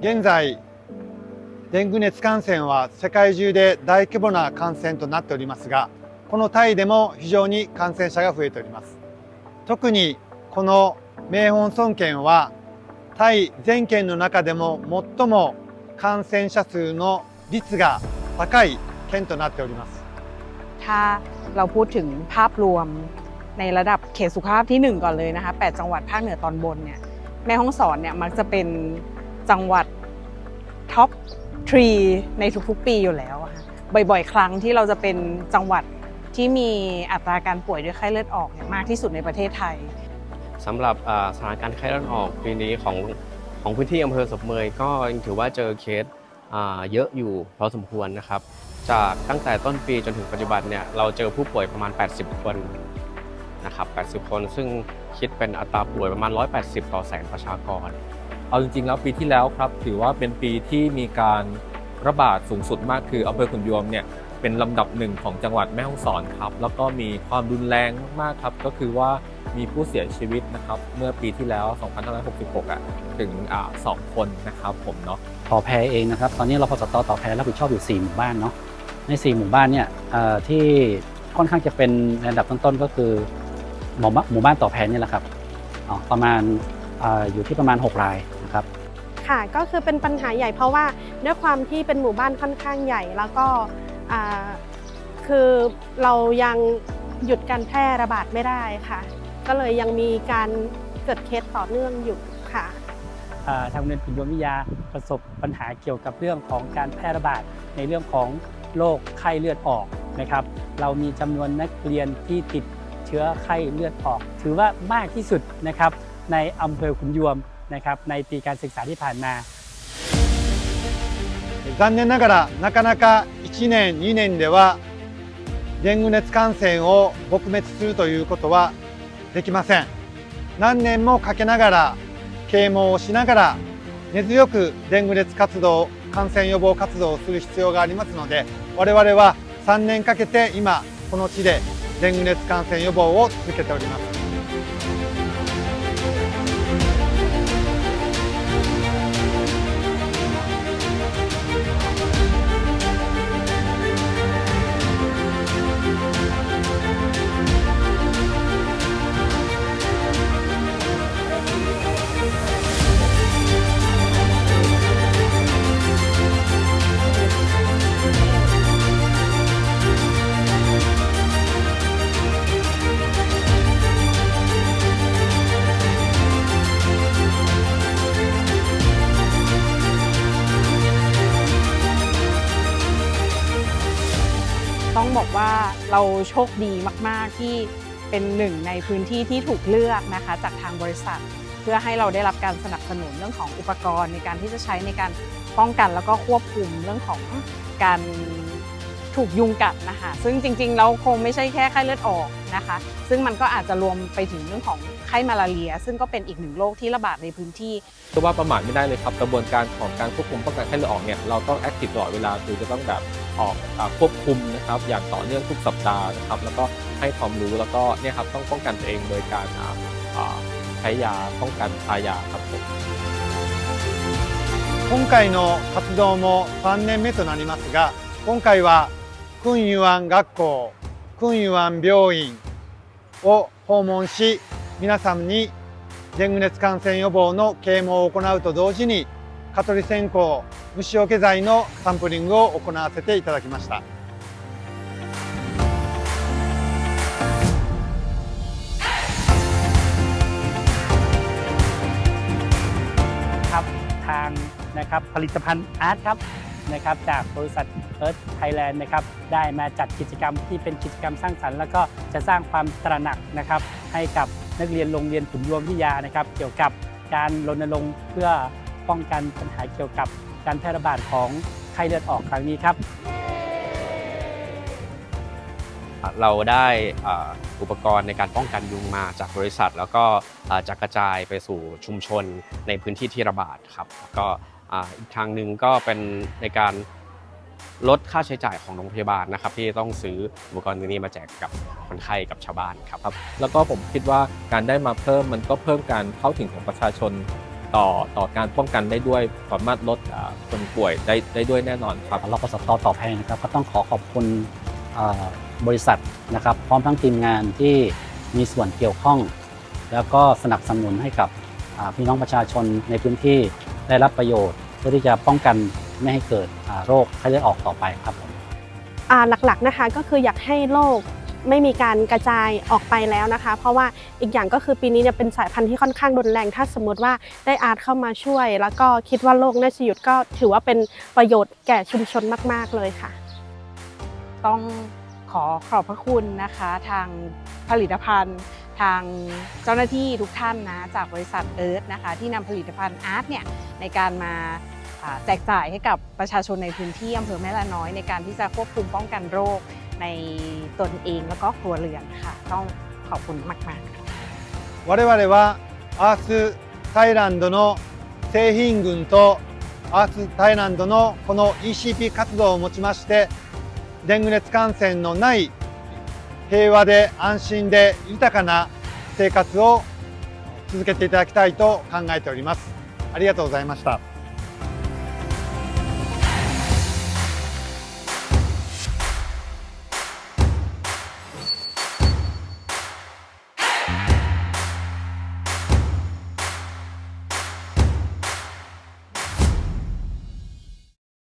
現在デング熱感染は世界中で大規模な感染となっておりますがこのタイでも非常に感染者が増えております特にこの名本村県はタイ全県の中でも最も感染者数の率が高い県となっております ถ้าเราพูดถึงภาพรวมในระดับเขตสุขภาพที่ 1 ก่อนเลยนะคะ8จังหวัดภาคเหนือตอนบนเนี่ยแม่ฮ่องสอนเนี่ยมักจะเป็น จังหวัดท็อปทรีในทุกๆปีอยู่แล้วค่ะบ่อยๆ ครั้งที่เราจะเป็นจังหวัดที่มีอัตราการป่วยด้วยไข้เลือดออกเนี่ยมากที่สุดในประเทศไทยสำหรับสถานการณ์ไข้เลือดออกปีนี้ของของพื้นที่อำเภอศพเมยก็ยังถือว่าเจอเคสเยอะอยู่พอสมควรนะครับ จากตั้งแต่ต้นปีจนถึงปัจจุบันเนี่ยเราเจอผู้ป่วยประมาณ 80 คนนะครับ 80 คน ซึ่งคิดเป็นอัตราป่วยประมาณ 180 ต่อแสนประชากร เอาจริงๆแล้วปีที่แล้วครับ ถือว่าเป็นปีที่มีการระบาดสูงสุดมากคืออำเภอขุนยวมเนี่ยเป็นลำดับหนึ่งของจังหวัดแม่ฮ่องสอนครับ แล้วก็มีความรุนแรงมากครับ ก็คือว่ามีผู้เสียชีวิตนะครับ เมื่อปีที่แล้ว 2566 อะ ถึงอ่าสองคนนะครับผมเนาะต่อแพเองนะครับ ตอนนี้เราพสตต่อแพรับผิดชอบอยู่ 4 หมู่บ้านเนาะ ใน 4 หมู่บ้านเนี่ยเอ่อที่ค่อนข้างจะเป็นอันดับต้นๆ ก็คือหมู่บ้านหมู่บ้านต่อแพนี่แหละครับอ๋อประมาณเอออยู่ที่ประมาณ 6 ราย ครับ ค่ะก็คือเป็นปัญหาใหญ่เพราะว่าด้วยความที่เป็นหมู่บ้านค่อนข้างใหญ่แล้วก็อ่าคือเรายังหยุดการแพร่ระบาดไม่ได้ค่ะ ก็เลยยังมีการเกิดเคสต่อเนื่องอยู่ค่ะอ่าทางโรงเรียนขุนยวมวิทยาประสบปัญหาเกี่ยวกับเรื่องของการแพร่ระบาดในเรื่องของโรคไข้เลือดออกนะครับ เรามีจำนวนนักเรียนที่ติดเชื้อไข้เลือดออก ถือว่ามากที่สุดนะครับในอำเภอขุนยวม นะครับในปีการศึกษาที่ผ่านมา 残念ながらなかなか1年2年ではデング熱感染を撲滅するということはできません何年もかけながら啓蒙をしながら根強くデング熱活動感染予防活動をする必要がありますので我々は3年かけて今この地でデング熱感染予防を続けております บอกว่าเราโชคดีมาก ๆ ที่เป็นหนึ่งในพื้นที่ที่ถูกเลือกนะคะจากทางบริษัท เพื่อให้เราได้รับการสนับสนุนเรื่องของอุปกรณ์ในการที่จะใช้ในการป้องกันแล้วก็ควบคุมเรื่องของการ ถูกยุงกัดนะคะ ซึ่งจริงๆแล้วคงไม่ใช่แค่ไข้เลือดออกนะคะ ซึ่งมันก็อาจจะรวมไปถึงเรื่องของไข้มาลาเรีย ซึ่งก็เป็นอีกหนึ่งโรคที่ระบาดในพื้นที่ ก็ว่าประมาทไม่ได้เลยครับกระบวนการของการควบคุมป้องกันไข้เลือดออกเนี่ยเราต้องแอคทีฟตลอดเวลาคือจะต้องแบบออกอาควบคุมนะครับอย่างต่อเนื่องทุกสัปดาห์นะครับแล้วก็ให้ความรู้แล้วก็เนี่ยครับต้องป้องกันตัวเองโดยการอ่าอ่าใช้ยาป้องกันทายาครับผม 今回の活動も3年目となりますが今回は クンユアン学校クンユアン病院を訪問し皆さんにデング熱感染予防の啓蒙を行うと同時に蚊取り線香虫除け剤のサンプリングを行わせていただきました。 ครับทางนะครับผลิตภัณฑ์อาร์ตครับ นะครับจากบริษัทเอิร์ธไทยแลนด์นะครับได้มาจัดกิจกรรมที่เป็นกิจกรรมสร้างสรรค์ แล้วก็จะสร้างความตระหนักนะครับให้กับนักเรียนโรงเรียนขุนยวมวิทยานะครับ เกี่ยวกับการรณรงค์เพื่อป้องกันปัญหาเกี่ยวกับการแพร่ระบาดของไข้เลือดออกครั้งนี้ครับ เราได้อุปกรณ์ในการป้องกันยุงมาจากบริษัท แล้วก็จะกระจายไปสู่ชุมชนในพื้นที่ที่ระบาดครับแล้วก็ อีกทางหนึ่งก็เป็นในการลดค่าใช้จ่ายของโรงพยาบาลนะครับ ที่ต้องซื้ออุปกรณ์ตัวนี้มาแจกกับคนไข้กับชาวบ้านครับครับ แล้วก็ผมคิดว่าการได้มาเพิ่มมันก็เพิ่มการเข้าถึงของประชาชนต่อต่อการป้องกันได้ด้วยสามารถลดคนป่วยได้ได้ด้วยแน่นอนครับเรพสตต่อแพงนะครับ ก็ต้องขอขอบคุณบริษัทนะครับ พร้อมทั้งทีมงานที่มีส่วนเกี่ยวข้อง แล้วก็สนับสนุนให้กับพี่น้องประชาชนในพื้นที่ได้รับประโยชน์ พื่อที่จะป้องกันไม่ให้เกิดอ่าโรคไข้เลือดออกต่อไปครับผมอ่าหลักๆนะคะก็คืออยากให้โรคไม่มีการกระจายออกไปแล้วนะคะ เพราะว่าอีกอย่างก็คือปีนี้เนี่ยเป็นสายพันธุ์ที่ค่อนข้างรุนแรง ถ้าสมมติว่าได้อาร์ตเข้ามาช่วย แล้วก็คิดว่าโรคน่าจะหยุดก็ถือว่าเป็นประโยชน์แก่ชุมชนมาก ๆ เลยค่ะ ต้องขอขอบพระคุณนะคะ ทางผลิตภัณฑ์ ทางเจ้าหน้าที่ทุกท่านนะจากบริษัทเอิร์ธนะคะ ที่นำผลิตภัณฑ์อาร์ตเนี่ยในการมาอ่า แจกจ่ายให้กับประชาชนในพื้นที่อำเภอแม่ละน้อย ในการที่จะควบคุมป้องกันโรคในตนเองแล้วก็ครัวเรือนค่ะ ต้องขอบคุณมากๆ 我々はアースタイランドの製品群とアースタイランドのこの ECP 活動をもちましてデング熱感染のない平和で安心で豊かな生活を続けていただきたいと考えておりますありがとうございました